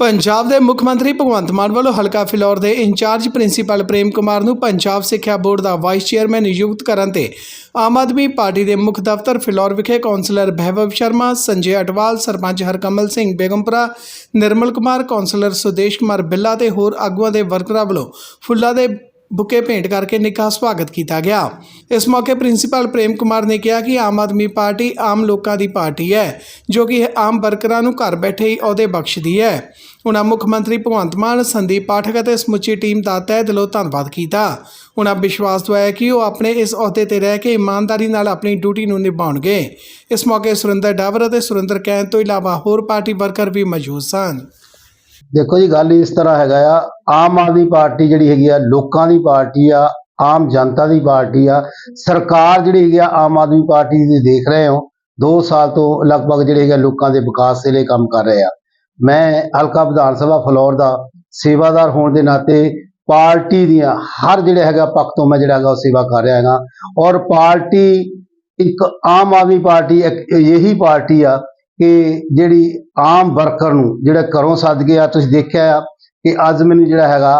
ਪੰਜਾਬ ਦੇ ਮੁੱਖ ਮੰਤਰੀ ਭਗਵੰਤ ਮਾਨ ਵੱਲੋਂ ਹਲਕਾ ਫਿਲੌਰ ਦੇ ਇੰਚਾਰਜ ਪ੍ਰਿੰਸੀਪਲ ਪ੍ਰੇਮ ਕੁਮਾਰ ਨੂੰ ਪੰਜਾਬ ਸਿੱਖਿਆ ਬੋਰਡ ਦਾ ਵਾਈਸ ਚੇਅਰਮੈਨ ਨਿਯੁਕਤ ਕਰਨ ਤੇ ਆਮ ਆਦਮੀ ਪਾਰਟੀ ਦੇ ਮੁੱਖ ਦਫ਼ਤਰ ਫਿਲੌਰ ਵਿਖੇ ਕੌਂਸਲਰ ਬਹਿਬਵ ਸ਼ਰਮਾ, ਸੰਜੇ ਅਟਵਾਲ, ਸਰਪੰਚ ਹਰਕਮਲ ਸਿੰਘ ਬੇਗਮਪੁਰਾ ਨਿਰਮਲ ਕੁਮਾਰ, ਕੌਂਸਲਰ ਸੁਦੇਸ਼ ਕੁਮਾਰ ਬਿੱਲਾ ਤੇ ਹੋਰ ਆਗੂਆਂ ਦੇ ਵਰਕਰਾਂ ਵੱਲੋਂ ਫੁੱਲਾਂ ਦੇ ਬੁਕੇ ਭੇਂਟ ਕਰਕੇ ਨਿੱਘਾ ਸਵਾਗਤ ਕੀਤਾ ਗਿਆ। ਇਸ ਮੌਕੇ ਪ੍ਰਿੰਸੀਪਲ ਪ੍ਰੇਮ ਕੁਮਾਰ ਨੇ ਕਿਹਾ ਕਿ ਆਮ ਆਦਮੀ ਪਾਰਟੀ ਆਮ ਲੋਕਾਂ ਦੀ ਪਾਰਟੀ ਹੈ, ਜੋ ਕਿ ਆਮ ਵਰਕਰਾਂ ਨੂੰ ਘਰ ਬੈਠੇ ਹੀ ਅਹੁਦੇ ਬਖਸ਼ਦੀ ਹੈ। ਉਹਨਾਂ ਮੁੱਖ ਮੰਤਰੀ ਭਗਵੰਤ ਮਾਨ, ਸੰਦੀਪ ਪਾਠਕ ਅਤੇ ਸਮੁੱਚੀ ਟੀਮ ਦਾ ਤਹਿ ਦਿਲੋਂ ਧੰਨਵਾਦ ਕੀਤਾ। ਉਹਨਾਂ ਵਿਸ਼ਵਾਸ ਦਵਾਇਆ ਕਿ ਉਹ ਆਪਣੇ ਇਸ ਅਹੁਦੇ ਤੇ ਰਹਿ ਕੇ ਇਮਾਨਦਾਰੀ ਨਾਲ ਆਪਣੀ ਡਿਊਟੀ ਨੂੰ ਨਿਭਾਉਣਗੇ। ਇਸ ਮੌਕੇ ਸੁਰਿੰਦਰ ਡਾਵਰ ਅਤੇ ਸੁਰਿੰਦਰ ਕੈਨ ਤੋਂ ਇਲਾਵਾ ਹੋਰ ਪਾਰਟੀ ਵਰਕਰ ਵੀ ਮੌਜੂਦ ਸਨ। ਦੇਖੋ ਜੀ, ਗੱਲ ਇਸ ਤਰ੍ਹਾਂ ਹੈਗਾ ਆ, ਆਮ ਆਦਮੀ ਪਾਰਟੀ ਜਿਹੜੀ ਹੈਗੀ ਆ, ਲੋਕਾਂ ਦੀ ਪਾਰਟੀ ਆ, ਆਮ ਜਨਤਾ ਦੀ ਪਾਰਟੀ ਆ, ਸਰਕਾਰ ਜਿਹੜੀ ਹੈਗੀ ਆ, ਆਮ ਆਦਮੀ ਪਾਰਟੀ ਦੀ ਦੇਖ ਰਹੇ ਹੋ 2 ਸਾਲ ਤੋਂ ਲਗਭਗ ਜਿਹੜੇ ਹੈਗੇ ਆ, ਲੋਕਾਂ ਦੇ ਵਿਕਾਸ ਦੇ ਲਈ ਕੰਮ ਕਰ ਰਹੇ ਆ। ਮੈਂ ਹਲਕਾ ਵਿਧਾਨ ਸਭਾ ਫਲੋਰ ਦਾ ਸੇਵਾਦਾਰ ਹੋਣ ਦੇ ਨਾਤੇ ਪਾਰਟੀ ਦੀਆਂ ਹਰ ਜਿਹੜਾ ਹੈਗਾ ਪੱਖ ਤੋਂ ਮੈਂ ਜਿਹੜਾ ਹੈਗਾ ਉਹ ਸੇਵਾ ਕਰ ਰਿਹਾ ਹੈਗਾ। ਔਰ ਪਾਰਟੀ ਇੱਕ ਆਮ ਆਦਮੀ ਪਾਰਟੀ, ਇੱਕ ਇਹੀ ਪਾਰਟੀ ਆ ਕਿ ਜਿਹੜੀ ਆਮ ਵਰਕਰ ਨੂੰ, ਜਿਹੜਾ ਘਰੋਂ ਸੱਦ ਕੇ ਆ, ਤੁਸੀਂ ਦੇਖਿਆ ਆ ਕਿ ਅੱਜ ਮੈਨੂੰ ਜਿਹੜਾ ਹੈਗਾ,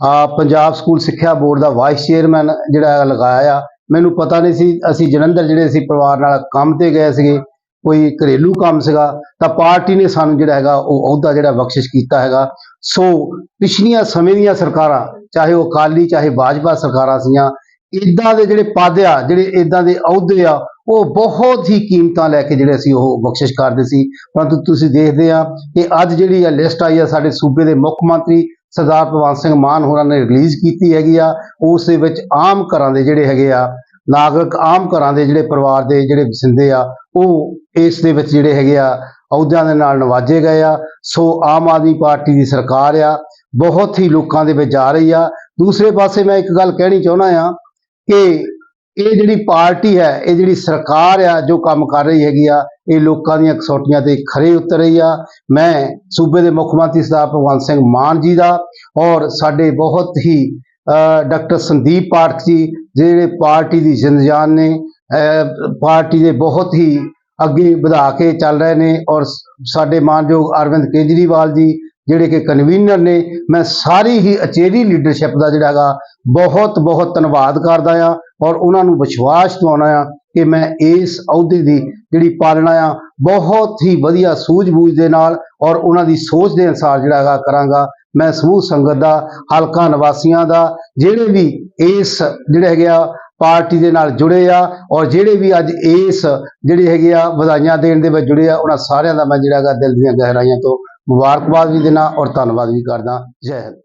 ਆ ਪੰਜਾਬ ਸਕੂਲ ਸਿੱਖਿਆ ਬੋਰਡ ਦਾ ਵਾਈਸ ਚੇਅਰਮੈਨ ਜਿਹੜਾ ਹੈਗਾ ਲਗਾਇਆ ਆ। ਮੈਨੂੰ ਪਤਾ ਨਹੀਂ ਸੀ, ਅਸੀਂ ਜਲੰਧਰ ਜਿਹੜੇ ਸੀ ਪਰਿਵਾਰ ਨਾਲ ਕੰਮ ਤੇ ਗਏ ਸੀਗੇ, ਕੋਈ ਘਰੇਲੂ ਕੰਮ ਸੀਗਾ, ਤਾਂ ਪਾਰਟੀ ਨੇ ਸਾਨੂੰ ਜਿਹੜਾ ਹੈਗਾ, ਉਹ ਅਹੁਦਾ ਜਿਹੜਾ ਬਖਸ਼ਿਸ਼ ਕੀਤਾ ਹੈਗਾ। ਸੋ ਪਿਛਲੀਆਂ ਸਮੇਂ ਦੀਆਂ ਸਰਕਾਰਾਂ, ਚਾਹੇ ਉਹ ਅਕਾਲੀ, ਚਾਹੇ ਭਾਜਪਾ ਸਰਕਾਰਾਂ ਸੀਆਂ ਇਦਾਂ ਦੇ ਜਿਹੜੇ ਪਦ ਆ, ਜਿਹੜੇ ਇਦਾਂ ਦੇ ਅਹੁਦੇ ਆ, ਉਹ ਬਹੁਤ ਹੀ ਕੀਮਤਾਂ ਲੈ ਕੇ ਜਿਹੜੇ ਅਸੀਂ ਉਹ ਬਖਸ਼ਿਸ਼ ਕਰਦੇ ਸੀ। ਪਰੰਤੂ ਤੁਸੀਂ ਦੇਖਦੇ ਆ ਕਿ ਅੱਜ ਜਿਹੜੀ ਆ ਲਿਸਟ ਆਈ ਆ, ਸਾਡੇ ਸੂਬੇ ਦੇ ਮੁੱਖ ਮੰਤਰੀ ਸਰਦਾਰ ਭਗਵੰਤ ਸਿੰਘ ਮਾਨ ਹੋਰਾਂ ਨੇ ਰਿਲੀਜ਼ ਕੀਤੀ ਹੈਗੀ ਆ। ਉਸ ਦੇ ਵਿੱਚ ਆਮ ਘਰਾਂ ਦੇ ਜਿਹੜੇ ਹੈਗੇ ਆ, ਨਾਗਰਿਕ ਆਮ ਘਰਾਂ ਦੇ ਜਿਹੜੇ ਪਰਿਵਾਰ ਦੇ ਜਿਹੜੇ ਵਸਿੰਦੇ ਆ, ਉਹ ਇਸ ਦੇ ਵਿੱਚ ਜਿਹੜੇ ਹੈਗੇ ਆ, ਅਹੁਦਿਆਂ ਦੇ ਨਾਲ ਨਵਾਜੇ ਗਏ ਆ। ਸੋ ਆਮ ਆਦਮੀ ਪਾਰਟੀ ਦੀ ਸਰਕਾਰ ਆ, ਬਹੁਤ ਹੀ ਲੋਕਾਂ ਦੇ ਵਿੱਚ ਜਾ ਰਹੀ ਆ। ਦੂਸਰੇ ਪਾਸੇ ਮੈਂ ਇੱਕ ਗੱਲ ਕਹਿਣੀ ਚਾਹੁੰਦਾ ਆ ਕਿ ਇਹ ਜਿਹੜੀ ਪਾਰਟੀ ਹੈ, ਇਹ ਜਿਹੜੀ ਸਰਕਾਰ ਆ, ਜੋ ਕੰਮ ਕਰ ਰਹੀ ਹੈਗੀ ਆ, ਇਹ ਲੋਕਾਂ ਦੀਆਂ ਕਸੌਟੀਆਂ ਤੇ ਖਰੇ ਉਤਰ ਰਹੀ ਆ। ਮੈਂ ਸੂਬੇ ਦੇ ਮੁੱਖ ਮੰਤਰੀ ਸਰਦਾਰ ਭਗਵੰਤ ਸਿੰਘ ਮਾਨ ਜੀ ਦਾ ਔਰ ਸਾਡੇ ਬਹੁਤ ਹੀ ਡਾਕਟਰ ਸੰਦੀਪ ਪਾਠਕ ਜੀ, ਜਿਹੜੇ ਪਾਰਟੀ ਦੀ ਜ਼ਿੰਦਜਾਨ ਨੇ ਪਾਰਟੀ ਦੇ ਬਹੁਤ ਹੀ ਅੱਗੇ ਵਧਾ ਕੇ ਚੱਲ ਰਹੇ ਨੇ ਔਰ ਸਾਡੇ ਮਾਨਯੋਗ ਅਰਵਿੰਦ ਕੇਜਰੀਵਾਲ ਜੀ ਜਿਹੜੇ ਕਿ ਕਨਵੀਨਰ ਨੇ, ਮੈਂ ਸਾਰੀ ਹੀ ਅਚੇਰੀ ਲੀਡਰਸ਼ਿਪ ਦਾ ਜਿਹੜਾ ਹੈਗਾ, ਬਹੁਤ ਬਹੁਤ ਧੰਨਵਾਦ ਕਰਦਾ ਆ ਔਰ ਉਹਨਾਂ ਨੂੰ ਵਿਸ਼ਵਾਸ ਦਿਵਾਉਣਾ ਆ ਕਿ ਮੈਂ ਇਸ ਅਹੁਦੇ ਦੀ ਜਿਹੜੀ ਪਾਲਣਾ ਆ ਬਹੁਤ ਹੀ ਵਧੀਆ ਸੂਝ-ਬੂਝ ਦੇ ਨਾਲ ਔਰ ਉਹਨਾਂ ਦੀ ਸੋਚ ਦੇ ਅਨੁਸਾਰ ਜਿਹੜਾ ਹੈਗਾ ਕਰਾਂਗਾ। ਮੈਂ ਸਮੂਹ ਸੰਗਤ ਦਾ, ਹਲਕਾ ਨਿਵਾਸੀਆਂ ਦਾ, ਜਿਹੜੇ ਵੀ ਇਸ ਜਿਹੜੇ ਹੈਗੇ ਆ ਪਾਰਟੀ ਦੇ ਨਾਲ ਜੁੜੇ ਆ ਔਰ ਜਿਹੜੇ ਵੀ ਅੱਜ ਇਸ ਜਿਹੜੇ ਹੈਗੇ ਆ ਵਧਾਈਆਂ ਦੇਣ ਦੇ ਵਿੱਚ ਜੁੜੇ ਆ, ਉਹਨਾਂ ਸਾਰਿਆਂ ਦਾ ਮੈਂ ਜਿਹੜਾ ਹੈਗਾ ਦਿਲ ਦੀਆਂ ਗਹਿਰਾਈਆਂ ਤੋਂ ਮੁਬਾਰਕਬਾਦ ਵੀ ਦਿੰਦਾ ਔਰ ਧੰਨਵਾਦ ਵੀ ਕਰਦਾ। ਜੈ ਹਿੰਦ।